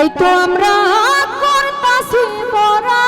তাই তো আমরা করতাছি পরা